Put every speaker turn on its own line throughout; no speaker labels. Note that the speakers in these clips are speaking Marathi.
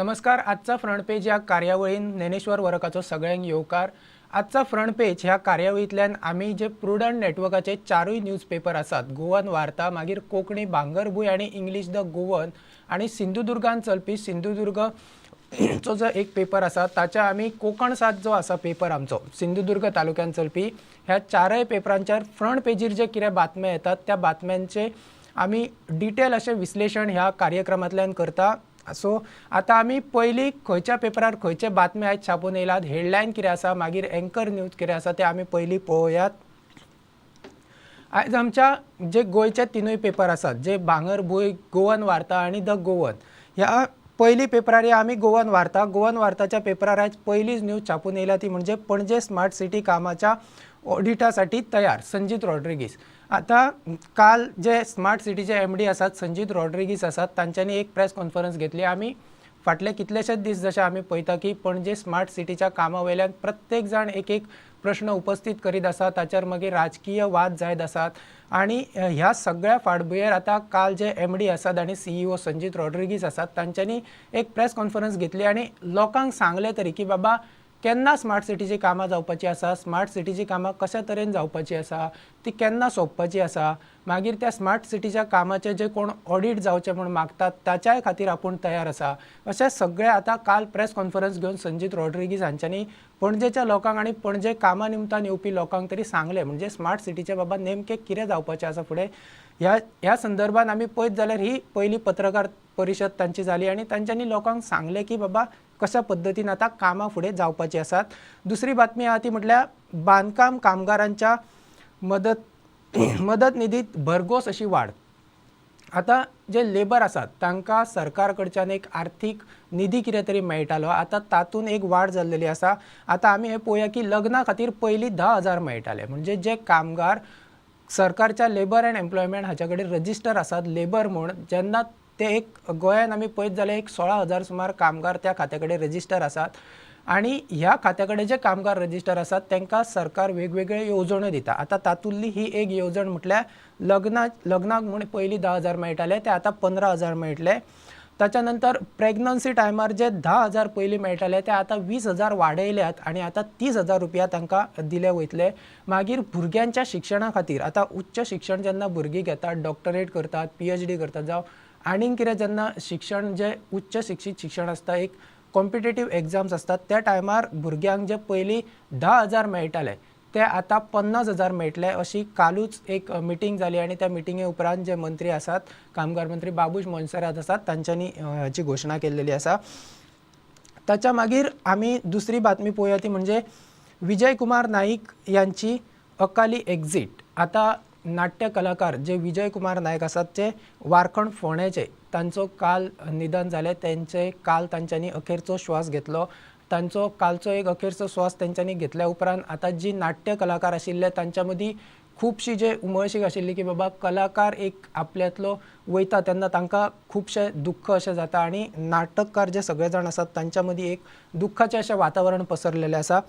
नमस्कार आजचा फ्रंट पेज ह्या कार्यावळीन ज्ञानेश्वर वरकाचो सगळ्यांक येवकार. आजचा फ्रंट पेज ह्या कार्यावळींतल्यान आमी जे प्रुडंट नेटवर्काचे चारूय न्यूज पेपर आसात गोवन वार्ता मागीर कोंकणी भांगरभूंय आनी इंग्लीश द गोवन आनी सिंधुदुर्गान चलपी सिंधुदुर्ग चो जो एक पेपर आसा ताच्या आमी कोकण सात जो आसा पेपर आमचो सिंधुदुर्ग तालुक्यान चलपी ह्या चारय पेपरांच्या फ्रंट पेजीर जे कितें बातम्या येतात त्या बातम्यांचे आमी डिटेल अशें विश्लेशण ह्या कार्यक्रमांतल्यान करता. सो आतां आमी पयलीं खंयच्या पेपरार खंयचे बातमी आयज छापून येयलात हेडलायन कितें आसा मागीर एंकर न्यूज कितें आसा ते आमी पयलीं पळोवयात आयज आमच्या जे गोंयचे तिनूय पेपर आसात जे भांगरभूंय गोवन वार्ता आनी द गोवन ह्या पयली पेपरार या आमी गोवन वार्ता गोवन वार्ताच्या पेपरार आयज पयलीच न्यूज छापून येयला ती म्हणजे पणजे स्मार्ट सिटी कामाच्या ऑडिटासाठी तयार संजीत रॉड्रिगीस. आता काल जे स्मार्ट सिटीचे एम डी आसात संजीत रॉड्रिगीस आसात तांच्यांनी एक प्रेस कॉन्फरन्स घेतली. आमी फाटले कितलेशेच दीस जशे आमी पळयता की पणजे स्मार्ट सिटीच्या कामा वयल्यान प्रत्येक जाण एक एक प्रश्न उपस्थित करीत आसा ताचेर मागीर राजकीय वाद जायत आसात आणि ह्या सगळ्या फाटभुंयेर आतां काल जे एम डी आसात आनी सीईओ संजीत रॉड्रिगीस आसात तांच्यांनी एक प्रेस कॉन्फरन्स घेतली आनी लोकांक सांगले तरी की बाबा केन्ना स्मार्ट सिटीची कामां जावपाची आसा? स्मार्ट सिटीची कामां कशा तरेन जावपाची आसा? ती केन्ना सोंपपाची आसा? मागीर त्या स्मार्ट सिटीच्या कामाचे जे कोण ऑडिट जावचे म्हूण मागतात ताच्याय खातीर आपूण तयार आसा. अशें सगळें आतां काल प्रेस कॉन्फरन्स घेवन संजीत रॉड्रिगीज हांच्यांनी पणजेच्या लोकांक आनी पणजे कामा निमतान येवपी लोकांक तरी सांगलें म्हणजे स्मार्ट सिटीच्या बाबा नेमकें कितें जावपाचें आसा फुडें? ह्या ह्या संदर्भात आमी पळयत जाल्यार ही पयली पत्रकार परिशद तांची जाली आनी तांच्यांनी लोकांक सांगलें की बाबा कशा पद्दतीन आतां कामां फुडें जावपाची आसात दुसरी बातमी आहा ती म्हटल्यार बांदकाम कामगारांच्या मदत मदत निधीत भरघोस अशी वाड आतां जे लेबर आसात तांकां सरकार कडच्यान एक आर्थीक निधी कितें तरी मेळटालो आतां तातूंत एक वाड जाल्लेली आसा आतां आमी हें पळोवया की लग्ना खातीर पयलीं धा हजार मेळटाले म्हणजे जे कामगार सरकारच्या लेबर अँड एम्प्लॉयमेंट हाच्या कडेन रजिस्टर आसात लेबर म्हूण जेन्ना ते एक गोंयांत आमी पळयत जाल्यार एक सोळा हजार सुमार कामगार त्या खात्या कडेन रजिस्टर आसात आणि ह्या खात्या कडेन जे कामगार रजिस्टर आसात तांकां सरकार वेगवेगळे येवजण्यो दिता. आतां तातूंतली ही एक येवजण म्हटल्यार लग्ना लग्नाक म्हूण पयलीं धा हजार मेळटाले ते आतां पंदरा हजार मेळटले. ताच्या नंतर प्रेग्नन्सी टायमार जे धा हजार पयलीं मेळटाले ते आतां वीस हजार वाडयल्यात आनी आतां तीस हजार रुपया तांकां दिले वयतले. मागीर भुरग्यांच्या शिक्षणा खातीर आतां उच्च शिक्षण जेन्ना भुरगीं घेतात डॉक्टरेट करतात पी एच डी करतात जावं आनीक कितें जेन्ना शिक्षण जे उच्च शिक्षीत शिक्षण आसता एक कॉम्पिटेटिव्ह एग्जाम्स असतात त्या टायमार भुरग्यांक जे पयलीं धा हजार मेळटाले ते आतां पन्नास हजार मेळटले अशी कालूच एक मिटींग जाली आनी त्या मिटिंगे उपरांत जे मंत्री आसात कामगार मंत्री बाबूश मोन्सेरात आसात तांच्यांनी हाची घोशणा केल्लेली आसा ताच्या मागीर आमी दुसरी बातमी पळोवया ती म्हणजे विजय कुमार नाईक यांची अकाली एक्झिट आता नाट्य कलाकार जे विजय कुमार नायक आसात ते वारखंड फोंडेचे तांचो काल निधन जालें तेंचे काल तांच्यांनी अखेरचो श्वास घेतलो. तांचो कालचो एक अखेरचो श्वास तेंच्यांनी घेतल्या उपरांत आतां जी नाट्य कलाकार आशिल्ले तांच्या मदीं खुबशी जे उमळशीक आशिल्ली की बाबा कलाकार एक आपल्यातलो वयता तेन्ना तांकां खुबशें दुख्ख अशें जाता आनी नाटककार जे सगळे जाण आसात तांच्या मदीं एक दुख्खाचें अशें वातावरण पसरलेलें आसा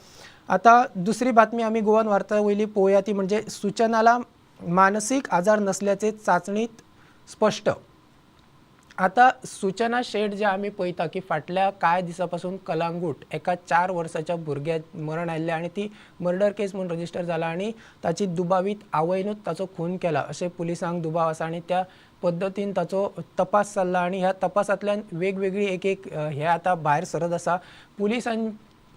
आतां दुसरी बातमी आमी गोवन वार्ता वयली पळोवया ती म्हणजे सूचनाला मानसीक आजार नसल्याचे चाचणीत स्पश्ट आता सूचना शेट जे आमी पळयता की फाटल्या कांय दिसापासून कलांगूट एका चार वर्साच्या भुरग्याक मरण आयिल्लें आनी ती मर्डर केस म्हणून रजिस्टर जाला आनी ताची दुबावीत आवयनूच ताचो खून केला अशें पुलिसांक दुबाव आसा आनी त्या पद्दतीन ताचो तपास चल्ला आनी ह्या तपासांतल्यान वेगवेगळी एक एक हे आतां भायर सरत आसा पुलिसां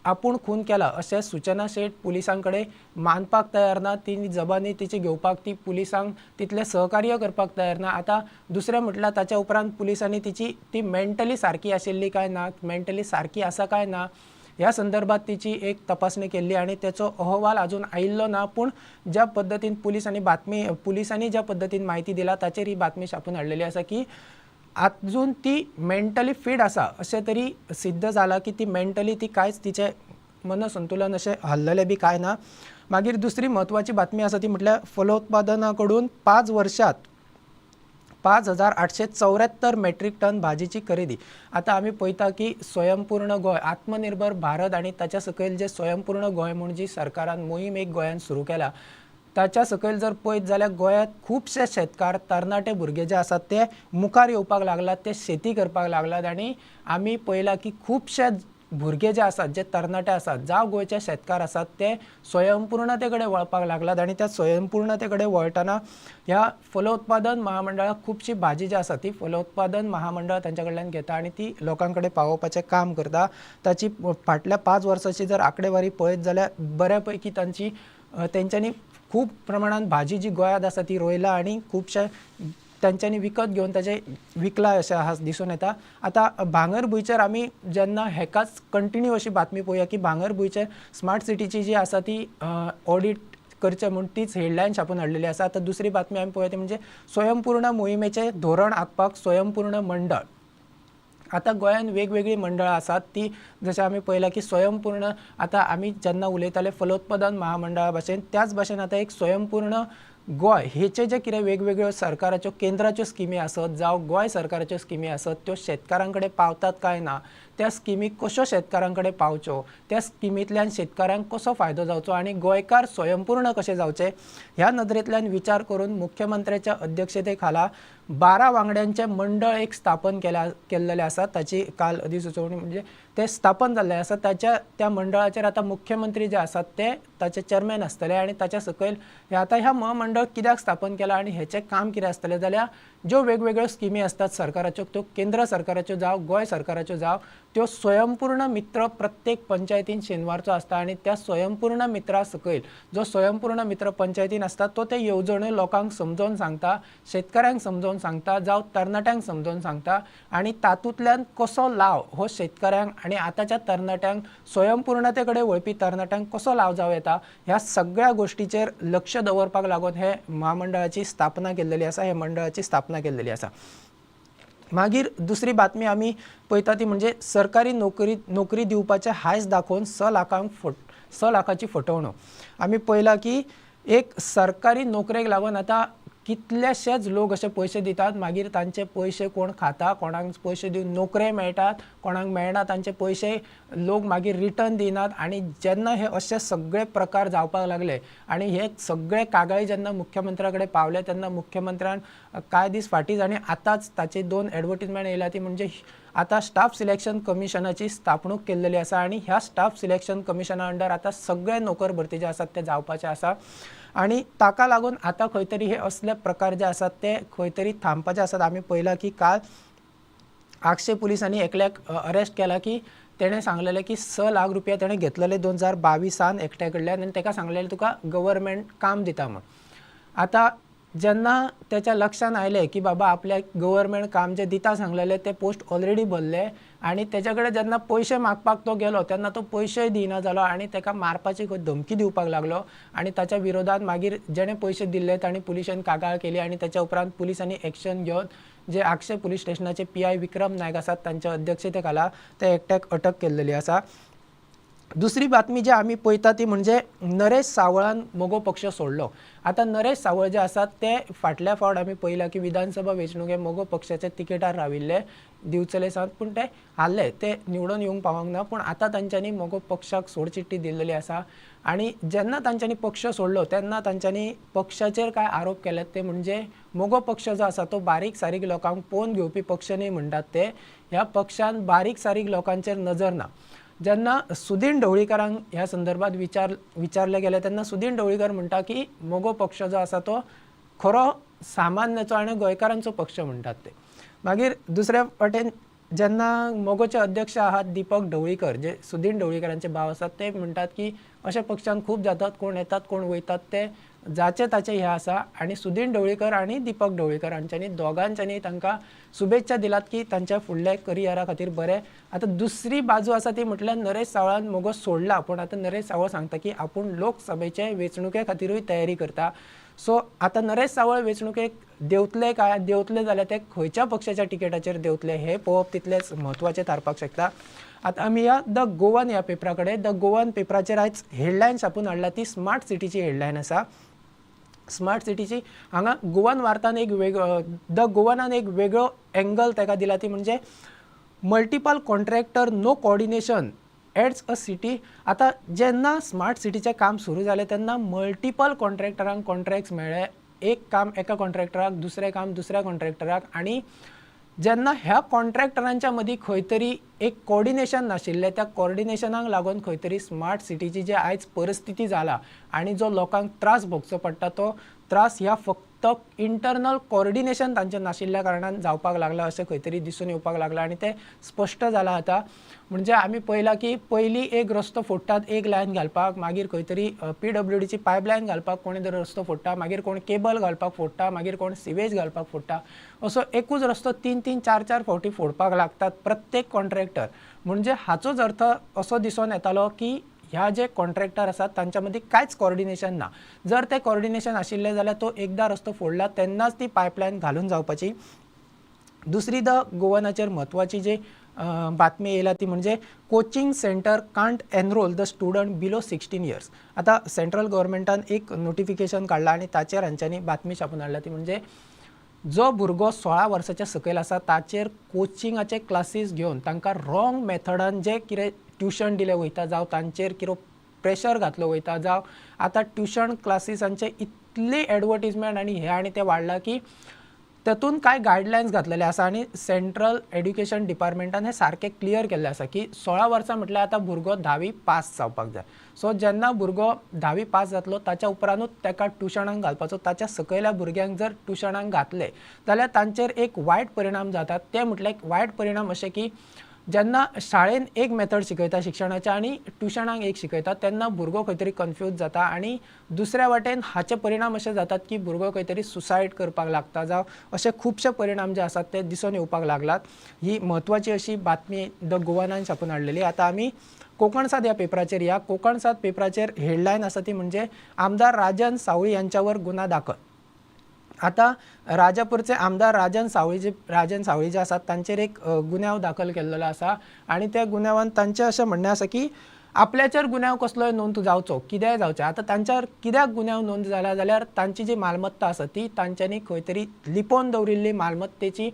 आपूण खून केला. अशें सूचना शेट पुलिसां कडेन मानपाक तयार ना. ती जबानी तिची घेवपाक ती पुलिसांक तितलें सहकार्य करपाक तयार ना. आतां दुसरें म्हटल्यार ताच्या उपरांत पुलिसांनी तिची ती मेंटली सारकी आशिल्ली काय ना? मेंटली सारकी आसा काय ना? ह्या संदर्भात तिची एक तपासणी केल्ली आणि त्याचो अहवाल अजून आयिल्लो ना. पूण ज्या पद्दतीन पुलिसांनी बातमी पुलिसांनी ज्या पद्दतीन म्हायती दिला ताचेर ही बातमी छापून हाडलेली आसा की अजून ती मेंटली फिट आसा अशें तरी सिद्ध जाला की ती मेंटली ती कांयच तिचें मनसंतुलन अशें हल्ललें बी कांय ना. मागीर दुसरी म्हत्वाची बातमी आसा ती म्हटल्यार फलोत्पादना कडून पांच वर्षात पाच हजार आठशे चौऱ्याहत्तर मेट्रीक टन भाजीची खरेदी. आता आम्ही पळयता की स्वयंपूर्ण गोंय आत्मनिर्भर भारत आणि ताच्या सकयल जे स्वयंपूर्ण गोंय म्हूण जी सरकारान मोहीम एक गोंयान सुरू केला ताच्या सकयल जर पळयत जाल्यार गोंयांत खुबशे शेतकार तरणाटे भुरगे जे आसात ते मुखार येवपाक लागलात ते शेती करपाक लागलात आनी आमी पळयलां की खुबशे भुरगे जे आसात जे तरणाटे आसात जावं गोंयचे शेतकार आसात ते स्वयंपूर्णते कडेन वळपाक लागलात आनी त्या स्वयंपूर्णते कडेन वळटना ह्या फलोत्पादन महामंडळाक खुबशी भाजी जी आसा ती फलोत्पादन महामंडळ तांच्या कडल्यान घेता आनी ती लोकां कडेन पावोवपाचें काम करता. ताची फाटल्या पांच वर्सांची जर आंकडेवारी पळयत जाल्यार बऱ्या पैकी तांची तेंच्यांनी खूब प्रमाणात भाजी जी गोंयांत आसा ती रोयला आनी खुबशे तांच्यांनी विकत घेवन ताजे विकला अशें आहा दिसून येता. आतां भांगरभूंयचेर आमी जेन्ना हेकाच कंटिन्यू अशी बातमी पळोवया की भांगरभूंयचेर स्मार्ट सिटीची जी आसा ती ऑडिट करचे म्हूण तीच हेडलायन छापून हाडलेली आसा आतां दुसरी बातमी आमी पळयता ती म्हणजे स्वयंपूर्ण मोहिमेचें धोरण आंखपाक स्वयंपूर्ण मंडळ. आतां गोंयांत वेगवेगळी मंडळां आसात ती जशें आमी पळयलां की स्वयंपूर्ण आतां आमी जेन्ना उलयताले फलोत्पादन महामंडळा भाशेन त्याच भाशेन आतां एक स्वयंपूर्ण गोंय हेचे जे कितें वेगवेगळ्यो सरकाराच्यो केंद्राच्यो स्किमी आसत जावं गोंय सरकाराच्यो स्किमी आसत त्यो शेतकारां कडेन पावतात काय ना त्या स्किमी कश्यो शेतकारां कडेन पावच्यो त्या स्किमींतल्यान शेतकऱ्यांक कसो फायदो जावचो आनी गोंयकार स्वयंपूर्ण कशे जावचे? ह्या नदरेंतल्यान विचार करून मुख्यमंत्र्याच्या अध्यक्षते खाला बारा वांगड्यांचें मंडळ एक स्थापन केल्या केल्लेलें आसा ताची काल अधिसुचोवणी म्हणजे ते स्थापन जाल्लें आसा. ताच्या त्या मंडळाचेर आतां मुख्यमंत्री जे आसात ते ताचे चेअरमॅन आसतले आनी ताच्या सकयल हे आतां ह्या महामंडळ कित्याक स्थापन केलां आनी हेचें काम कितें आसतलें? जाल्यार ज्यो वेगवेगळ्यो स्किमी आसतात सरकाराच्यो त्यो केंद्र सरकाराच्यो जावं गोंय सरकाराच्यो जावं त्यो स्वयंपूर्ण मित्र प्रत्येक पंचायतीन शेनवारचो आसता आनी त्या स्वयंपूर्ण मित्रा सकयल जो स्वयंपूर्ण मित्र पंचायतीन आसता तो ते येवजण्यो लोकांक समजोवन सांगता शेतकऱ्यांक समजावन सांगता जावं तरणाट्यांक समजावन सांगता आनी तातूंतल्यान कसो लाव हो शेतकऱ्यांक आनी आतांच्या तरणाट्यांक स्वयंपूर्णते कडेन वळपी तरणाट्यांक कसो लाव जावं येता ह्या सगळ्या गोश्टीचेर लक्ष दवरपाक लागून हे महामंडळाची स्थापना केल्लेली आसा हे मंडळाची स्थापना केल्लेली आसा मागीर दुसरी बातमी आमी पळयता ती म्हणजे सरकारी नोकरी नोकरी दिवपाचे हायस दाखोवन स लाखांक फट स लाखाची फटवणूक. आमी पळयलां की एक सरकारी नोकरेक लागून आतां कितलेशेच लोक अशे पयशे दितात? मागीर तांचे पयशे कोण खाता? कोणाक पयशे दिवन नोकरे मेळटात? कोणाक मेळना तांचे पयशे लोक मागीर रिटर्न दिनात आनी जेन्ना हे अशे सगळे प्रकार जावपाक लागले आनी हे सगळे कागाळी जेन्ना मुख्यमंत्र्या कडेन पावले तेन्ना मुख्यमंत्र्यान कांय दीस फाटींच जाणें आतांच ताची दोन एडवर्टीजमेंट येयल्या ती म्हणजे आतां स्टाफ सिलेक्शन कमिशनाची स्थापणूक केल्लेली आसा आनी ह्या स्टाफ सिलेक्शन कमिशना अंडर आतां सगळे नोकर भरती जे आसात ते जावपाचे आसा. आनी ताका लागून आतां खंय तरी हे असले प्रकार जे आसात ते खंय तरी थांबपाचे आसात आमी पळयलां की काल आगशे पुलिसांनी एकल्याक अरेस्ट केला की तेणें सांगलेलें की स लाख रुपया तेणें घेतलेले दोन हजार बावीसान एकट्या कडल्यान आनी ताका सांगलेलें तुका गव्हर्मेंट काम दिता म्हूण. आतां जेन्ना तेच्या लक्षांत आयलें की बाबा आपल्याक गव्हर्मेंट काम जें दिता सांगलेलें तें पोस्ट ऑलरेडी भरले आनी तेच्या कडेन जेन्ना पयशे मागपाक तो गेलो तेन्ना तो पयशेय दिना जालो आनी ताका मारपाची धमकी दिवपाक लागलो. आनी ताच्या विरोधात मागीर जेणे पयशे दिल्ले तांणी पुलिशेन कागाळ केली आनी ताच्या उपरांत पुलिसांनी एक्शन घेवन जे आक्षे पुलीस स्टेशनाचे पी आय विक्रम नायक आसात तांच्या अध्यक्षते खाला ते एकट्याक अटक केल्लेली आसा. दुसरी बातमी जी आमी पळयता ती म्हणजे नरेश सावळान मोगो पक्ष सोडलो. आतां नरेश सावळ जे आसात ते फाटल्या फावट आमी पळयलां की विधानसभा वेंचणुके मोगो पक्षाच्या तिकेटार राविल्ले. दिवचले सावन पूण ते हारले ते निवडून येवंक पावंक ना पूण आतां तांच्यांनी मोगो पक्षाक सोडचिट्टी दिल्लेली आसा आनी जेन्ना तांच्यांनी पक्ष सोडलो तेन्ना तांच्यांनी पक्षाचेर कांय आरोप केलेत ते म्हणजे मोगो पक्ष जो आसा तो बारीक सारीक लोकांक पळोवन घेवपी पक्ष न्ही म्हणटात ते. ह्या पक्षान बारीक सारीक लोकांचेर नजर ना. जेन्ना सुदीन ढवळीकरांक ह्या संदर्भात विचार विचारले गेले तेन्ना सुदीन ढवळीकर म्हणटा की मोगो पक्ष जो आसा तो खरो सामान्याचो आनी गोंयकारांचो पक्ष म्हणटात ते. मागीर दुसऱ्या वाटेन जेन्ना मोगोचे अध्यक्ष आहात दिपक ढवळीकर जे सुदीन ढवळीकरांचे भाव आसात ते म्हणटात की अशा पक्षांत खूब जातात कोण येतात कोण वयतात ते जाचे ताचे हे आसा. आनी सुदीन ढवळीकर आनी दिपक ढवळीकर हांच्यांनी दोगांच्यांनी तांकां शुभेच्छा दिलात की तांच्या फुडल्या करियरा खातीर बरें. आतां दुसरी बाजू आसा ती म्हटल्यार नरेश सावळान मोगो सोडला पूण आतां नरेश सावळ सांगता की आपूण लोकसभेचे वेंचणुके खातीरूय तयारी करता. सो आतां नरेश सावळ वेंचणुकेक देंवतले काय देंवतले जाल्यार ते खंयच्या पक्षाच्या टिकेटाचेर देंवतले हें पळोवप तितलेंच म्हत्वाचें थारपाक शकता. आतां आमी या द गोवन ह्या पेपरा कडेन द गोवन पेपराचेर आयज हेडलायन छापून हाडला ती स्मार्ट सिटीची हेडलायन आसा. स्मार्ट सिटीची हांगा गोवन वार्तान एक वेगळो द गोवनान एक वेगळो एंगल ताका दिला ती म्हणजे multiple contractor no coordination aids a city. आतां जेन्ना स्मार्ट सिटीचें काम सुरू जालें तेन्ना मल्टिपल कॉन्ट्रॅक्टरांक कॉन्ट्रॅक्ट्स मेळ्ळे एक काम एका कॉन्ट्रॅक्टराक दुसरें काम दुसऱ्या कॉन्ट्रॅक्टराक आनी जेन्ना ह्या कॉन्ट्रॅक्टरांच्या मदीं खंय तरी एक कोऑर्डिनेशन नाशिल्लें त्या कोऑर्डिनेशनाक लागून खंय तरी स्मार्ट सिटीची जी आयज परिस्थिती जाला आनी जो लोकांक त्रास भोगचो पडटा तो त्रास ह्या फक्त तो इंटरनल कोऑर्डिनेशन तांचे नाशिल्ल्या कारणान जावपाक लागला अशें खंय तरी दिसून येवपाक लागला आनी तें स्पश्ट जालां आतां. म्हणजे आमी पळयलां की पयलीं एक रस्तो फोडटात एक लायन घालपाक मागीर खंय तरी पी डब्ल्यू डीची पायपलायन घालपाक कोणी जर रस्तो फोडटा मागीर कोण केबल घालपाक फोडटा मागीर कोण सिवेज घालपाक फोडटा. असो एकूच रस्तो तीन तीन चार चार फावटी फोडपाक लागतात प्रत्येक कॉन्ट्रॅक्टर म्हणजे हाचोच अर्थ असो दिसून येतालो की ह्या जे कॉन्ट्रॅक्टर आसात तांच्या मदीं कांयच कॉर्डिनेशन ना. जर तें कॉर्डिनेशन आशिल्लें जाल्यार तो एकदा रस्तो फोडला तेन्नाच ती पायपलायन घालून जावपाची. दुसरी द गोवनाचेर म्हत्वाची जी बातमी येयला ती म्हणजे coaching centre can't enrol the student below sixteen years आतां सेंट्रल गव्हर्मेंटान एक नोटिफिकेशन काडलां आनी ताचेर हांच्यांनी बातमी छापून हाडल्या ती म्हणजे जो भुरगो सोळा वर्साच्या सकयल आसा ताचेर कोचिंगाचे क्लासीस घेवन तांकां रॉंग मेथडान जे कितें ट्युशन दिलें वयता जावं तांचेर कितें प्रेशर घातलो वयता जावं. आतां ट्युशन क्लासीसांचे इतले एडवर्टिजमेंट आनी हे आनी तें वाडलां की तातूंत कांय गायडलायन्स घातलेले आसा आनी सेंट्रल एड्युकेशन डिपार्टमेंटान हें सारकें क्लियर केल्लें आसा की सोळा वर्सां म्हटल्यार आतां भुरगो धावी पास जावपाक जाय. सो जेन्ना भुरगो धावी पास जातलो ताच्या उपरांतूच ताका ट्युशनाक घालपाचो ताच्या सकयल्या भुरग्यांक जर ट्युशनाक घातले जाल्यार तांचेर एक वायट परिणाम जातात. ते म्हटल्यार एक वायट परिणाम अशें की जेन्ना शाळेन एक मेथड शिकयता शिक्षणाच्या आनी ट्युशनाक एक शिकयता तेन्ना भुरगो खंय तरी कन्फ्यूज जाता आनी दुसऱ्या वाटेन हाचे परिणाम अशे जातात की भुरगो खंय तरी सुसायड करपाक लागता. जावं अशे खुबशे परिणाम जे आसात ते दिसून येवपाक लागलात. ही म्हत्वाची अशी बातमी द गोवानान छापून हाडलेली आतां आमी कोकण साद ह्या पेपराचेर या. कोकण साद पेपराचेर हेडलायन आसा ती म्हणजे आमदार राजन सावळी यांच्यावर गुन्हा दाखल. आता राजापूरचे आमदार राजन सावळी जे राजन सावळी जे आसात तांचेर एक गुन्यांव दाखल केलेलो आसा आनी त्या गुन्यांवान तांचें अशें म्हणणें आसा की आपल्याचेर गुन्यांव कसलोय नोंद जावचो कितेंय जावचें आतां तांच्यार कित्याक गुन्यांव नोंद जाला जाल्यार तांची जी मालमत्ता आसा ती तांच्यांनी खंय तरी लिपोवन दवरिल्ली मालमत्तेची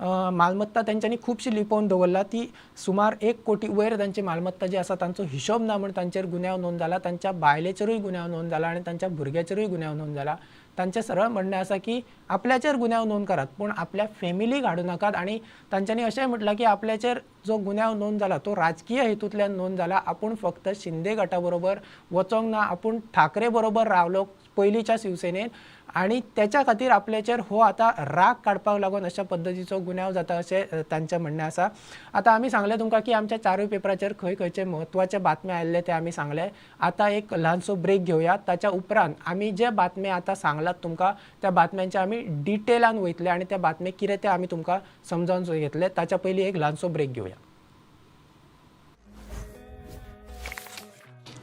मालमत्ता तांच्यांनी खुबशी लिपोवन दवरला. ती सुमार एक कोटी वयर तांची मालमत्ता जी आसा तांचो हिशोब ना म्हण तांचेर गुन्यांव नोंद जाला तांच्या बायलेचेरूय गुन्यांव नोंद जाला आनी तांच्या भुरग्याचेरूय गुन्यांव नोंद जाला तांचें सरळ म्हणणें आसा की आपल्याचेर गुन्यांव नोंद करात पूण आपल्या फॅमिली हाडूं नाकात. आनी तांच्यांनी अशेंय म्हटलां की आपल्याचेर जो गुन्यांव नोंद जाला तो राजकीय हेतूंतल्यान नोंद जाला आपूण फक्त शिंदे गटा बरोबर वचोंक ना आपूण ठाकरे बरोबर रावलो पयलींच्या शिवसेनेन आनी त्याच्या खातीर आपल्याचेर हो आतां राग काडपाक लागून अशा पद्दतीचो गुन्यांव जाता अशें तांचें म्हणणें आसा. आतां आमी सांगलें तुमकां की आमच्या चारूय पेपराचेर खंय खंयचे म्हत्वाचे बातम्यो आयिल्ले ते आमी सांगले. आतां एक ल्हानसो ब्रेक घेवया ताच्या उपरांत आमी जे बातम्या आतां सांगलात तुमकां त्या बातम्यांचे आमी डिटेलान वयतले आनी त्या बातमे कितें ते आमी तुमकां समजावन घेतले. ताच्या पयलीं एक ल्हानसो ब्रेक घेवया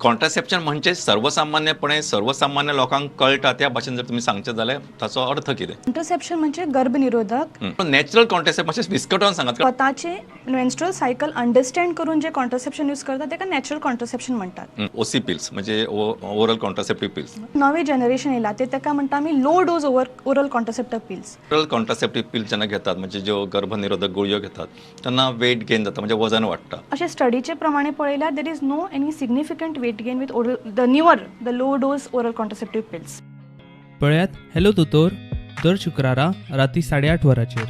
कॉन्ट्रासेप्शन म्हणजे सर्वसामान्यपणे सर्वसामान्य लोकांक कळटा त्या भाशेन जर तुमी सांगचे जाल्यार ताचो अर्थ कितें?
कॉन्ट्रसेप्शन म्हणजे गर्भनिरोधक.
नॅचरल कॉन्ट्रासेप्शन म्हणजे विस्कटोन सांगात
स्वतःचे मेन्स्ट्रुअल सायकल अंडरस्टँड करून जे कॉन्ट्रसेप्शन यूज करतात ताका नॅचरल कॉन्ट्रसेप्शन म्हणटात
ओसी पिल्स म्हणजे ओरल कॉन्ट्रासेप्टिव्ह पिल्स
नवे जनरेशन येयला ते ताका म्हणटा आमी low dose over oral contraceptive pills
oral contraceptive pills जेन्ना घेतात म्हणजे ज्यो गर्भनिरोधक गुळयो घेतात तेन्ना वेट गेन जाता म्हणजे वजन वाडटा
अशें स्टडीचे प्रमाणे पळयल्यार there is no any significant weight Gain with oral the newer the low dose oral contraceptive pills
पळयात हॅलो दोतोर दर शुक्रारा राती साडेआठ वरांचेर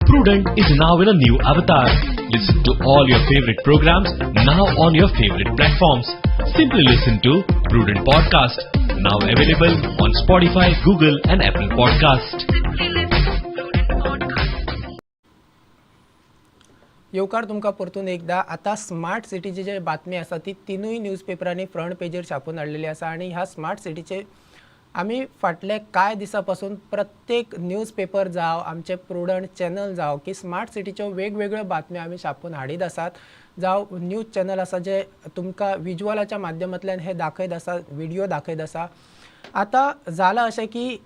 Prudent is now in a new avatar. Listen to all your favorite programs now on your favorite platforms. Simply listen to Prudent Podcast, now available on Spotify, Google, and Apple Podcast.
येवकार तुमकां परतून एकदा आतां स्मार्ट सिटीची जी बातमी आसा ती तिनूय न्यूज पेपरांनी फ्रंट पेजीर छापून हाडलेली आसा आनी ह्या स्मार्ट सिटीचे आमी फाटले कांय दिसां पासून प्रत्येक न्यूज पेपर जावं आमचे प्रुडंट चॅनल जावं की स्मार्ट सिटीच्यो वेगवेगळ्यो बातम्यो आमी छापून हाडीत आसात. जावं न्यूज चॅनल आसा जे तुमकां विज्युअलाच्या माध्यमांतल्यान हे दाखयत आसा व्हिडिओ दाखयत आसा. आतां जालां अशें की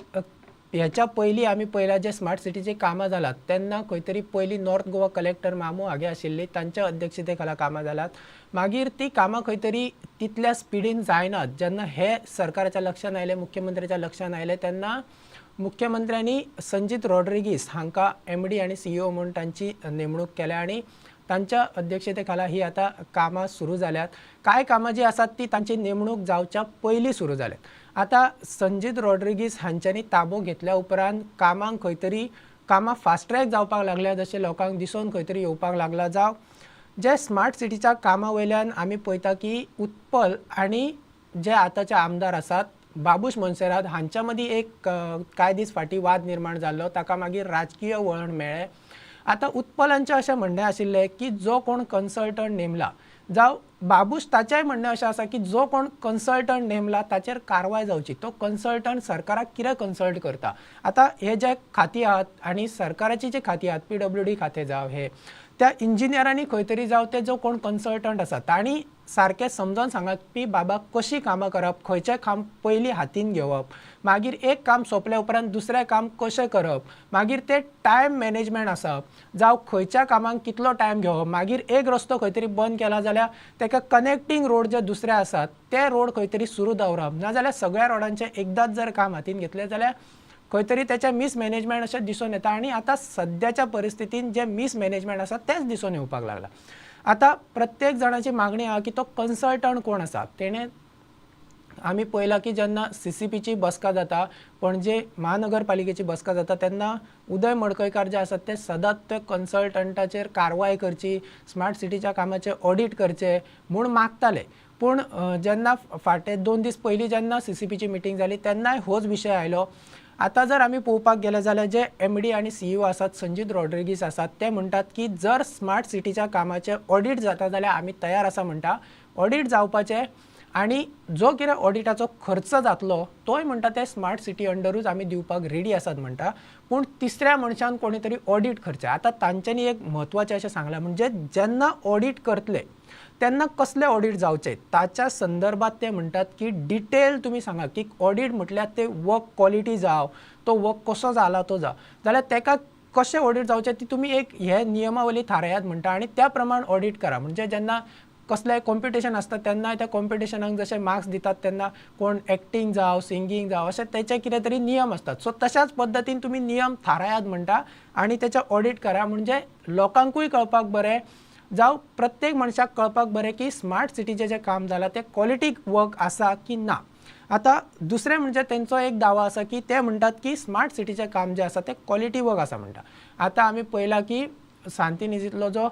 ह्याच्या पयलीं आमी पळयलां जे स्मार्ट सिटीची कामां जालात तेन्ना खंय तरी पयलीं नॉर्थ गोवा कलेक्टर मामू हागे आशिल्ली तांच्या अध्यक्षते खाला कामां जालात मागीर ती कामां खंय तरी तितल्या स्पिडीन जायनात जेन्ना हे सरकाराच्या लक्षान आयले मुख्यमंत्र्याच्या लक्षान आयले तेन्ना मुख्यमंत्र्यांनी संजीत रॉड्रिगीस हांकां एम डी आनी सी ओ म्हणून तांची नेमणूक केल्या आनी तांच्या अध्यक्षतेखाला ही आता कामां सुरू जाल्यात कांय कामां जी आसात ती तांची नेमणूक जावच्या पयलीं सुरू जाल्यात आता संजीत रॉड्रिगीस हांच्यांनी ताबो घेतल्या उपरांत कामांक खंय तरी कामां फास्ट ट्रॅक जावपाक लागल्या जशें लोकांक दिसून खंय तरी येवपाक लागला जावं. जे स्मार्ट सिटीच्या कामा वयल्यान आमी पळयता की उत्पल आनी जे आतांचे आमदार आसात बाबूश मोन्सेरात हांच्या मदीं एक कांय दीस फाटीं वाद निर्माण जाल्लो ताका मागीर राजकीय वळण मेळ्ळें. आतां उत्पलांचें अशें म्हणणें आशिल्लें की जो कोण कन्सल्टंट नेमला जावं बाबूश ताचेंय म्हणणें अशें आसा की जो कोण कन्सल्टंट नेमला ताचेर कारवाय जावची तो कन्सल्टंट सरकाराक कितें कन्सल्ट करता. आतां हे जे खाती आहात आनी सरकाराची जी खाती आहात पी डब्ल्यू डी खातें जावं हे त्या इंजिनियरांनी खंय तरी जावं ते जो कोण कन्सल्टंट आसा तांणी सारकें समजोन सांगपी बाबा कशी कामां करप? खंयचें काम पयलीं हातीन घेवप? मागीर एक काम सोंपल्या उपरांत दुसरें काम कशें करप? मागीर ते टायम मॅनेजमेंट आसप जावं खंयच्या कामांक कितलो टायम घेवप? मागीर एक रस्तो खंय तरी बंद केला जाल्यार तेका कनेक्टींग रोड जे दुसरे आसात ते रोड खंय तरी सुरू दवरप. नाजाल्यार सगळ्या रोडांचें एकदांच जर काम हातीन घेतलें जाल्यार खंय तरी त्याचें मिसमॅनेजमेंट अशें दिसून येता आनी आतां सद्याच्या परिस्थितीन जे मिसमॅनेजमेंट आसा तेंच दिसून येवपाक लागला. आतां प्रत्येक जाणाची मागणी आहा की तो कन्सल्टंट कोण आसा तेणें आमी पळयलां की जेन्ना सी सी पीची बसका जाता पणजे महानगरपालिकेची बसका जाता तेन्ना उदय मडकयकार जे आसात ते सदांच ते कन्सल्टंटाचेर कारवाय करची स्मार्ट सिटीच्या कामाचे ऑडिट करचे म्हूण मागताले. पूण जेन्ना फाटे दोन दीस पयलीं जेन्ना सी सी पीची मिटींग जाली तेन्नाय होच विशय आयलो. आतां जर आमी पळोवपाक गेले जाल्यार जे एम डी आनी सी ओ आसात संजीत रॉड्रिगीस आसात ते म्हणटात की जर स्मार्ट सिटीच्या कामाचे ऑडिट जाता जाल्यार आमी तयार आसा म्हणटा ऑडिट जावपाचे आनी जो कितें ऑडिटाचो खर्च जातलो तोय म्हणटा ते स्मार्ट सिटी अंडरूच आमी दिवपाक रेडी आसात म्हणटा पूण तिसऱ्या मनशान कोणी तरी ऑडिट करचें आतां तांच्यांनी एक म्हत्वाचें अशें सांगलां म्हणजे जेन्ना ऑडिट करतले तेन्ना कसले ऑडिट जावचे ताच्या संदर्भात ते म्हणटात की डिटेल तुमी सांगा. की ऑडिट म्हटल्यार ते वर्क क्वॉलिटी जाव तो वर्क कसो जाला तो जाव. जाल्यार तेका कशें ऑडिट जावचें ती तुमी एक हे नियमावली थारायात म्हणटा आनी त्या प्रमाण ऑडिट करा. म्हणजे जेन्ना कसलेंय कॉम्पिटिशन आसता तेन्ना त्या कॉम्पिटिशनाक जशे मार्क्स दितात तेन्ना कोण एक्टींग जावं सिंगींग जावं अशें तेचे कितें तरी नियम आसतात सो तशाच पद्दतीन तुमी नियम थारायात म्हणटा आनी तेचे ऑडिट करा. म्हणजे लोकांकूय कळपाक बरें. जावं प्रत्येक मनशाक कळपाक बरें की स्मार्ट सिटीचें जें काम जालां तें क्वॉलिटी वर्क आसा की ना. आतां दुसरें म्हणजे तेंचो एक दावा आसा की ते म्हणटात की स्मार्ट सिटीचें काम जें आसा तें क्वॉलिटी वर्क आसा म्हणटा आतां आमी पळयलां की सांतिनिजींतलो जो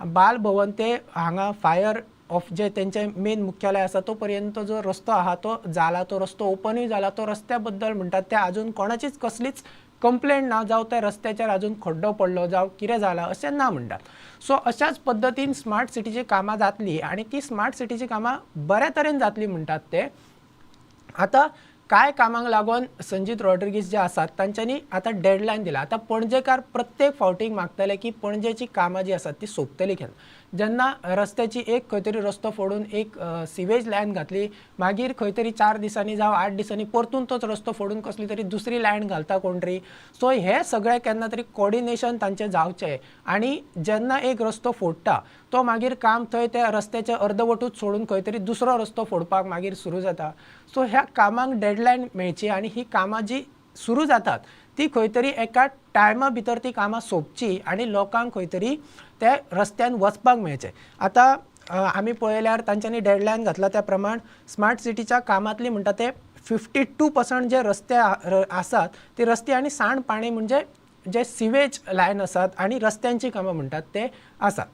बाल भवन ते हांगा फायर ऑफ जे तेंचें मेन मुख्यालय आसा तो पर्यंत जो रस्तो आहा तो जाला तो रस्तो ओपनूय जाला तो रस्त्या बद्दल म्हणटात ते आजून कोणाचीच कसलीच कंप्लेंट ना जावं त्या रस्त्याचेर आजून खड्डो पडलो जावं कितें जालां अशें ना म्हणटात सो अशाच पद्दतीन स्मार्ट सिटीची कामां जातली आनी ती स्मार्ट सिटीची कामां बऱ्या तरेन जातली म्हणटात ते. आतां कांय कामांक लागून संजीत रॉड्रिगीस जे आसात तांच्यांनी आतां डेडलायन दिला. आतां पणजेकार प्रत्येक फावटीक मागतले की पणजेची कामां जी आसात ती सोंपतली केन्ना जेन्ना रस्त्याची एक खंय तरी रस्तो फोडून एक सिवेज लायन घातली मागीर खंय तरी चार दिसांनी जावं आठ दिसांनी परतून तोच रस्तो फोडून कसली तरी दुसरी लायन घालता कोण तरी सो हे सगळें केन्ना तरी कॉर्डिनेशन तांचें जावचें आनी जेन्ना एक रस्तो फोडटा तो मागीर काम थंय त्या रस्त्याचे अर्दवटूच सोडून खंय तरी दुसरो रस्तो फोडपाक मागीर सुरू जाता. सो ह्या कामांक डेडलायन मेळची आनी ही कामां जी सुरू जातात ती खंय तरी एका टायमा भितर ती कामां सोंपची आनी लोकांक खंय तरी ते रस्त्यान वचपाक मेळचें. आतां आमी पळयल्यार तांच्यांनी डेडलायन घातला त्या प्रमाण स्मार्ट सिटीच्या कामांतली म्हणटा ते फिफ्टी टू पर्संट जे रस्ते आसात ती रस्ते आनी सांडपाणी म्हणजे जे सिवेज लायन आसात आनी रस्त्यांची कामां म्हणटात ते आसात.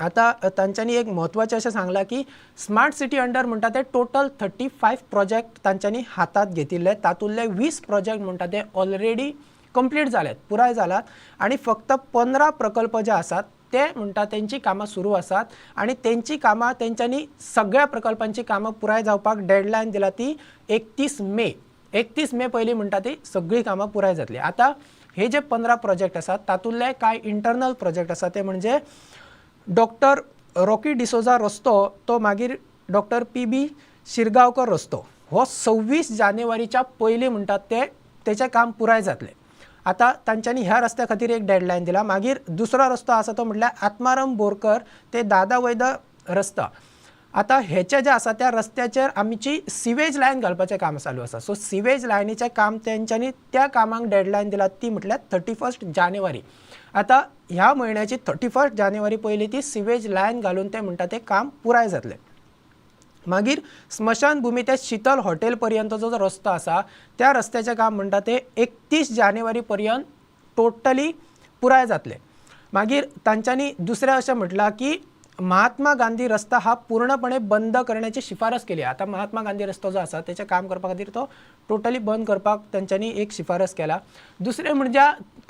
आतां तांच्यांनी एक म्हत्वाचें अशें सांगलां की स्मार्ट सिटी अंडर म्हणटा ते टोटल थर्टी फायव प्रोजेक्ट तांच्यांनी हातांत घेतिल्ले तातूंतले वीस प्रोजेक्ट म्हणटा ते ऑलरेडी कंप्लीट जाल्यात पुराय जालात आनी फक्त पंदरा प्रकल्प जे आसात ते म्हणटा तेंची कामां सुरू आसात आनी तेंची कामां तेंच्यांनी सगळ्या प्रकल्पांची कामां पुराय जावपाक डेडलायन दिला ती एकतीस मे. एकतीस मे पयलीं म्हणटा ती सगळीं कामां पुराय जातली. आतां हे जे पंदरा प्रोजेक्ट आसात तातूंतले कांय इंटरनल प्रोजेक्ट आसा ते म्हणजे डॉक्टर रॉकी डिसोजा रस्तो तो मागीर डॉक्टर पी बी शिरगांवकर रस्तो. हो सव्वीस जानेवारीच्या पयलीं म्हणटात ते तेचें काम पुराय जातलें. आतां तांच्यांनी ह्या रस्त्या खातीर एक डेडलायन दिला. मागीर दुसरो रस्तो आसा तो म्हटल्यार आत्माराम बोरकर ते दादा वैद रस्ता. आता ह्याच्या जे आसा त्या रस्त्याचेर आमची सिवेज लायन घालपाचें काम चालू आसा सो सिवेज लायनीचें काम तेंच्यांनी त्या कामाक डेडलायन दिला ती म्हटल्यार थर्टी फर्स्ट जानेवारी. आता ह्या म्हयन्याची थर्टी फर्स्ट जानेवारी पयलीं ती सिवेज लायन घालून ते म्हणटा तें काम पुराय जातलें. मागीर स्मशान भुमी ते शितल हॉटेल पर्यंतचो जो रस्तो आसा त्या रस्त्याचें काम म्हणटा ते एकतीस जानेवारी पर्यंत टोटली पुराय जातलें. मागीर तांच्यांनी दुसरें अशें म्हटलां की महात्मा गांधी रस्ता हा पूर्णपणे बंद करण्याची शिफारस केली आता महात्मा गांधी रस्तो जो आसा त्याचे काम करपा खातीर तो टोटली बंद करपाक तांच्यांनी एक शिफारस केला. दुसरें म्हणजे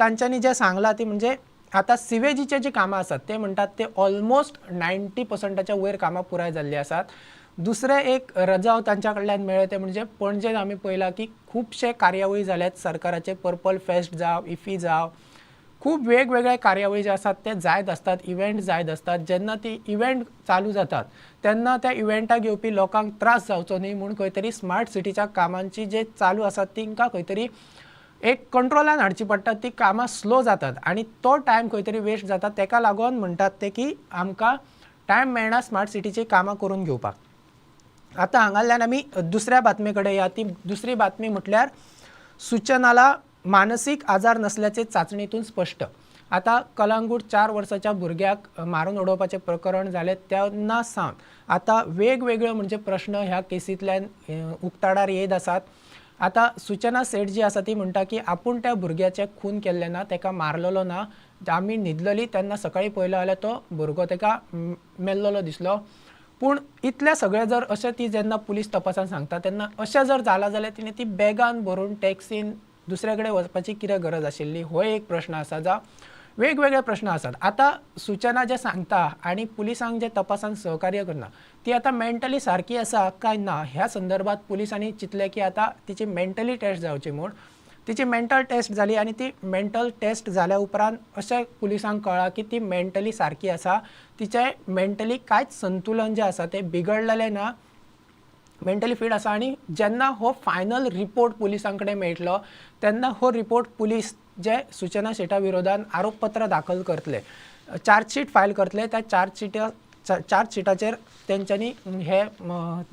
तांच्यांनी जें सांगलां ती म्हणजे आता सिवेजीचे जी कामां आसात ते म्हणटात ते ऑलमोस्ट नायन्टी पर्संटाच्या वयर कामां पुराय जाल्ली आसात दुसरें एक रजाव तांच्या कडल्यान मेळ्ळें तें म्हणजे पणजेन आमी पळयलां की खुबशे कार्यावळी जाल्यात सरकाराचे पर्पल फेस्ट जावं इफी जावं खूब वेगवेगळे कार्यावळी जे आसात ते जायत आसतात इव्हेंट जायत असतात जेन्ना ती इव्हेंट चालू जातात. तेन्ना त्या इव्हेंटाक येवपी लोकांक त्रास जावचो न्ही म्हूण खंय तरी स्मार्ट सिटीच्या कामांची जे चालू आसात तिंका खंय तरी एक कंट्रोलान हाडची पडटात ती कामां स्लो जातात. आनी तो टायम खंय तरी वेस्ट जाता तेका लागून म्हणटात ते की आमकां टायम मेळना स्मार्ट सिटीची कामां करून घेवपाक. आता हांगाल्यान आमी दुसऱ्या बातमे कडेन या. ती दुसरी बातमी म्हटल्यार सुचनाला मानसीक आजार नसल्याचे चाचणीतून स्पष्ट. आता कलांगूट चार वर्साच्या भुरग्याक मारून उडोवपाचें प्रकरण जालें तेन्ना सावन आता वेगवेगळ्यो म्हणजे प्रश्न ह्या केसींतल्यान उक्ताडार येत आसात आता सुचना सेठ जी आसा ती म्हणटा की आपूण त्या भुरग्याचे खून केल्ले ना ताका मारलेलो ना. आमी न्हिदलेली तेन्ना सकाळी पळयलो जाल्यार तो भुरगो ताका मेल्लेलो दिसलो. पूण इतलें सगळें जर अशें ती जेन्ना पुलीस तपासान सांगता तेन्ना अशें जर जालां जाल्यार तिणें ती बॅगान भरून टॅक्सीन दुसरे कडेन वचपाची कितें गरज आशिल्ली हो एक प्रश्न आसा जा. वेगवेगळे प्रश्न आसात आतां सूचना जे सांगता आनी पुलिसांक जे तपासान सहकार्य करना ती आतां मेंटली सारकी आसा काय ना? ह्या संदर्भात पुलिसांनी चिंतलें की आतां तिची मेंटली टेस्ट जावची म्हूण तिची मेंटल टेस्ट जाली आनी ती मेंटल टेस्ट जाल्या उपरांत अशें पुलिसांक कळ्ळां की ती मेंटली सारकी आसा तिचें मेंटली कांयच संतुलन जें आसा तें बिगडलेलें ना. मेंटली फिट आसा आनी जेन्ना हो फायनल रिपोर्ट पुलिसां कडेन मेळटलो तेन्ना हो रिपोर्ट पुलीस जे सूचना शेटा विरोधान आरोपपत्र दाखल करतले. चार्जशीट फायल करतले. त्या चार्जशीटा चार्जशिटाचेर तेंच्यांनी हे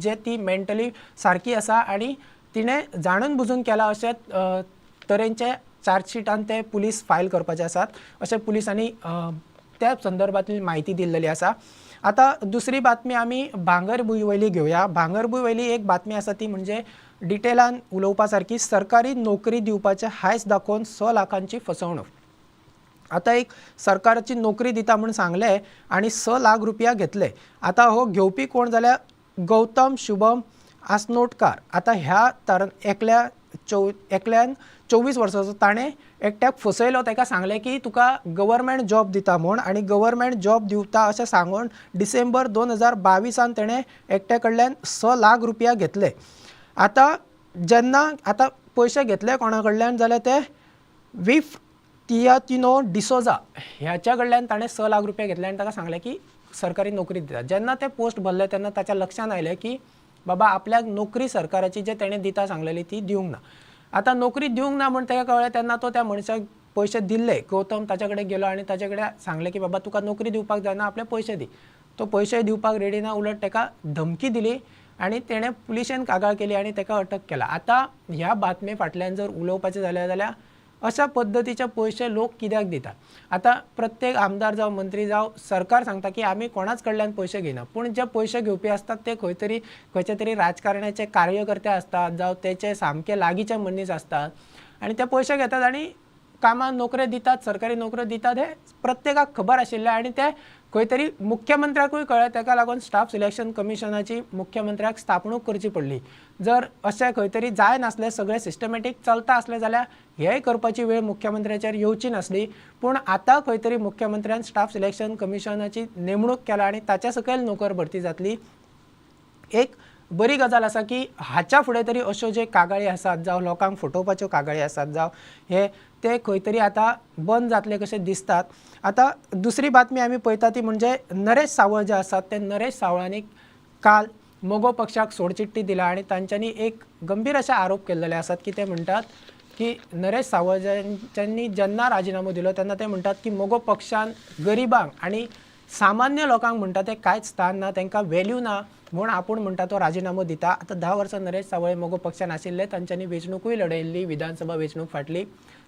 जे ती मेंटली सारकी आसा आनी तिणें जाणून बुजून केला अशें तरेंचे तरेचे चार्जशिटान ते पुलीस फायल करपाचे आसात. अशें पुलिसांनी त्या संदर्भातली म्हायती दिल्लेली आसा. आता दुसरी बातमी आमी भांगरभूंय वयली घेवया भांगरभूंय वयली एक बातमी आसा ती म्हणजे डिटेलान उलोवपा सारकी सरकारी नोकरी दिवपाचे हायस दाखोवन स लाखांची फसवणूक. आता एक सरकाराची नोकरी दिता म्हूण सांगले आनी स लाख रुपया घेतले. आता हो घेवपी कोण जाल्यार गौतम शुभम आसनोटकार. आता ह्या तर एकल्या चौ एकल्यान चोवीस वर्साचो ताणें एकट्याक फसयलो ताका सांगलें की तुका गव्हर्मेंट जॉब दिता म्हूण आनी गव्हर्मेंट जॉब दिवता अशें सांगून डिसेंबर दोन हजार बावीसान तेणें एकट्या कडल्यान स लाख रुपया घेतले. आतां जेन्ना आतां पयशे घेतले कोणा कडल्यान जाल्यार ते विफ तियातिनो डिसोजा ह्याच्या कडल्यान ताणें स लाख रुपया घेतले आनी ताका सांगलें की सरकारी नोकरी दिता. जेन्ना ते पोस्ट भरले तेन्ना ताच्या लक्षांत आयलें की बाबा आपल्याक नोकरी सरकाराची जे तेणें दिता सांगलेली ती दिवंक ना. आतां नोकरी दिवंक ना म्हण ताका कळ्ळें तेन्ना तो त्या मनशाक पयशे दिल्ले गौतम ताचे कडेन गेलो आनी ताचे कडेन सांगलें की बाबा तुका नोकरी दिवपाक जायना आपले पयशे दी. तो पयशे दिवपाक रेडी ना उलट ताका धमकी दिली आनी तेणें पुलिशेन कागाळ केली आनी ताका अटक केला. आतां ह्या बातमे फाटल्यान जर उलोवपाचें जालें जाल्यार अशा पद्दतीचे पयशे लोक कित्याक दितात? आतां प्रत्येक आमदार जावं मंत्री जावं सरकार सांगता की आमी कोणाच कडल्यान पयशे घेना पूण जे पयशे घेवपी आसतात ते खंय तरी खंयचे तरी राजकारण्याचे कार्यकर्ते आसतात जावं तेचे सामके लागींचे मनीस आसतात आनी ते पयशे घेतात आनी कामां नोकऱ्यो दितात सरकारी नोकऱ्यो दितात हे प्रत्येकाक खबर आशिल्लें आनी ते खंय तरी मुख्यमंत्र्याकूय कळ्ळें ताका लागून स्टाफ सिलेक्शन कमिशनाची मुख्यमंत्र्याक स्थापणूक करची पडली. जर अशें खंय तरी जाय नासलें सगळें सिस्टमॅटीक चलता आसलें जाल्यार हेंय करपाची वेळ मुख्यमंत्र्याचेर येवची नासली. पूण आतां खंय तरी मुख्यमंत्र्यान स्टाफ सिलेक्शन कमिशनाची नेमणूक केला आनी ताच्या सकयल नोकर भरती जातली. एक बरी गजाल आसा की हाच्या फुडें तरी अश्यो जे कागाळी आसात जावं लोकांक फटोवपाच्यो कागाळी आसात जावं हे ते खंय तरी आतां बंद जातले कशें दिसतात. आतां दुसरी बातमी आमी पळयता ती म्हणजे नरेश सावळ जे आसात ते नरेश सावळांनी काल मोगो पक्षाक सोडचिट्टी दिला आनी तांच्यांनी एक गंभीर अशे आरोप केल्लेले आसात की ते म्हणटात की नरेश सावळ जेन्ना राजिनामो दिलो तेन्ना ते म्हणटात की मोगो पक्षान गरिबांक आनी सामान्य लोकांक म्हणटा ते कांयच स्थान ना तांकां व्हॅल्यू ना. म्हूण आपूण म्हणटा तो राजिनामो दिता. आतां धा वर्सां नरेश सावळे मोगो पक्षान आशिल्ले तांच्यांनी वेंचणूकूय लडयल्ली विधानसभा वेंचणूक फाटली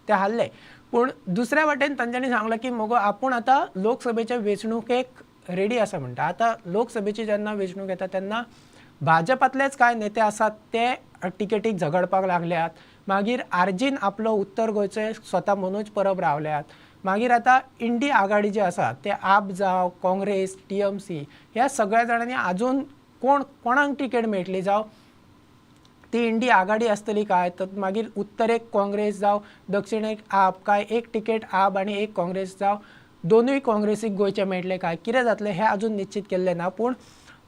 ते हारले. पूण दुसऱ्या वाटेन तांच्यांनी सांगलां की मोगो आपूण आतां लोकसभेचे वेंचणुकेक रेडी आसा म्हणटा आतां लोकसभेची जेन्ना वेंचणूक येता तेन्ना भाजपातलेच कांय नेते आसात ते टिकेटीक झगडपाक लागल्यात. मागीर आर्जीन आपलो उत्तर गोंयचे स्वता मनोज परब रावल्यात. मागीर आतां इंडी आघाडी जी आसा ते आप जावं काँग्रेस टी एम सी ह्या सगळ्या जाणांनी आजून कोण कोणाक टिकेट मेळटली जावं? ती इंडी आघाडी आसतली काय? तर मागीर उत्तरेक काँग्रेस जावं दक्षिणेक आप काय? एक तिकेट आप आनी एक काँग्रेस जावं. दोनूय काँग्रेसीक गोंयचें मेळटले काय? कितें जातलें हें अजून निश्चित केल्लें ना. पूण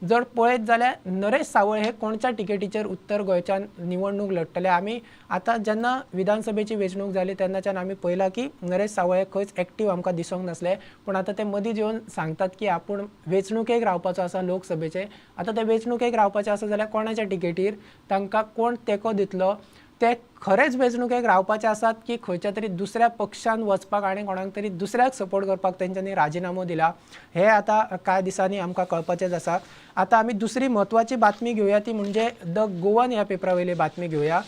जर पळयत जाल्यार नरेश सावळ हे कोणच्या टिकेटीचेर उत्तर गोंयच्यान निवडणूक लडटले आमी आतां जेन्ना विधानसभेची वेंचणूक जाली तेन्नाच्यान आमी पळयलां की नरेश सावळ हे खंयच एक्टीव आमकां दिसूंक नासले. पूण आतां ते मदींच येवन सांगतात की आपूण वेंचणुकेक रावपाचो आसा लोकसभेचे. आतां ते वेंचणुकेक रावपाचे आसा जाल्यार कोणाच्या टिकेटीर? तांकां कोण तेंको दितलो? ते खरेच वेंचणुकेक रावपाचे आसात की खंयच्या तरी दुसऱ्या पक्षान वचपाक आनी कोणाक तरी दुसऱ्याक सपोर्ट करपाक तेंच्यांनी राजिनामो दिला. हे आतां कांय दिसांनी आमकां कळपाचेंच आसा. आतां आमी दुसरी म्हत्वाची बातमी घेवया ती म्हणजे द गोवन ह्या पेपरा वयली बातमी घेवया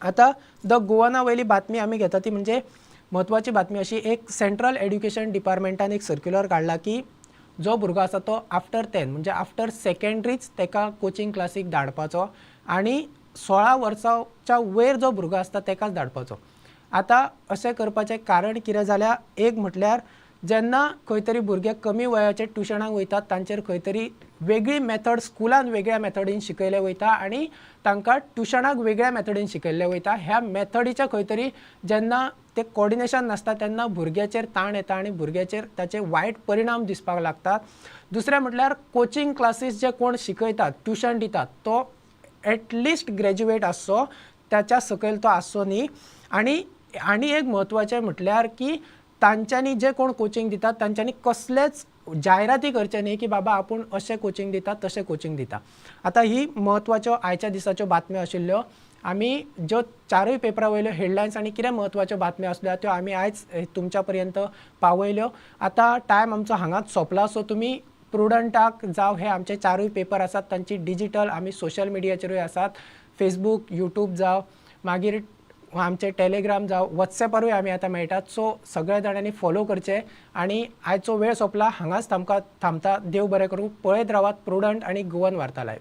आतां द गोवना वयली बातमी आमी घेता ती म्हणजे म्हत्वाची बातमी अशी एक सेंट्रल एड्युकेशन डिपार्टमेंटान एक सर्क्युलर काडला की जो भुरगो आसा तो आफ्टर टेन म्हणजे आफ्टर सेकेंड्रीच ताका कोचिंग क्लासीक धाडपाचो. आनी सोळा वर्सांच्या वयर जो भुरगो आसता ताकाच धाडपाचो. आतां अशें करपाचें कारण कितें जाल्यार एक म्हटल्यार जेन्ना खंय तरी भुरगे कमी वयाचे ट्युशनाक वयतात तांचेर खंय तरी वेगळी मेथड स्कुलान वेगळ्या मेथडीन शिकयले वयता आनी तांकां ट्युशनाक वेगळ्या मेथडीन शिकयल्ले वयता. ह्या मेथडीच्या खंय तरी जेन्ना ते कॉर्डिनेशन नासता तेन्ना भुरग्याचेर ताण येता आनी भुरग्याचेर ताचे वायट परिणाम दिसपाक लागतात. दुसरें म्हटल्यार कोचिंग क्लासीस जे कोण शिकयतात ट्युशन दितात तो एटलिस्ट ग्रॅज्युएट आसचो त्याच्या सकयल तो आसचो न्ही आनी आनी एक म्हत्वाचें म्हटल्यार की तांच्यांनी जे कोण कोचिंग दितात तांच्यांनी कसलेच जायराती करचे न्ही की बाबा आपूण अशें कोचिंग दिता तशें कोचिंग दिता आतां ही म्हत्वाच्यो आयच्या दिसाच्यो बातम्यो आशिल्ल्यो आमी ज्यो चारूय पेपरा वयल्यो हेडलायन्स आनी कितें म्हत्वाच्यो बातम्यो आसल्यो त्यो आमी आयज तुमच्या पर्यंत पावयल्यो आतां टायम आमचो हांगाच सोंपला सो तुमी प्रुडंटाक जावं हे आमचे चारूय पेपर आसात तांची डिजिटल आमी सोशल मिडियाचेरूय आसात फेसबूक युट्यूब जावं. मागीर आमचे टॅलिग्राम जावं. वॉट्सॅपारूय आमी आतां मेळटात. सो सगळ्या जाणांनी फॉलो करचे. आनी आयचो वेळ सोंपला. हांगाच थांबका थांबता. देव बरें करूं. पळयत रावात प्रुडंट आनी गोवन वार्तालाय.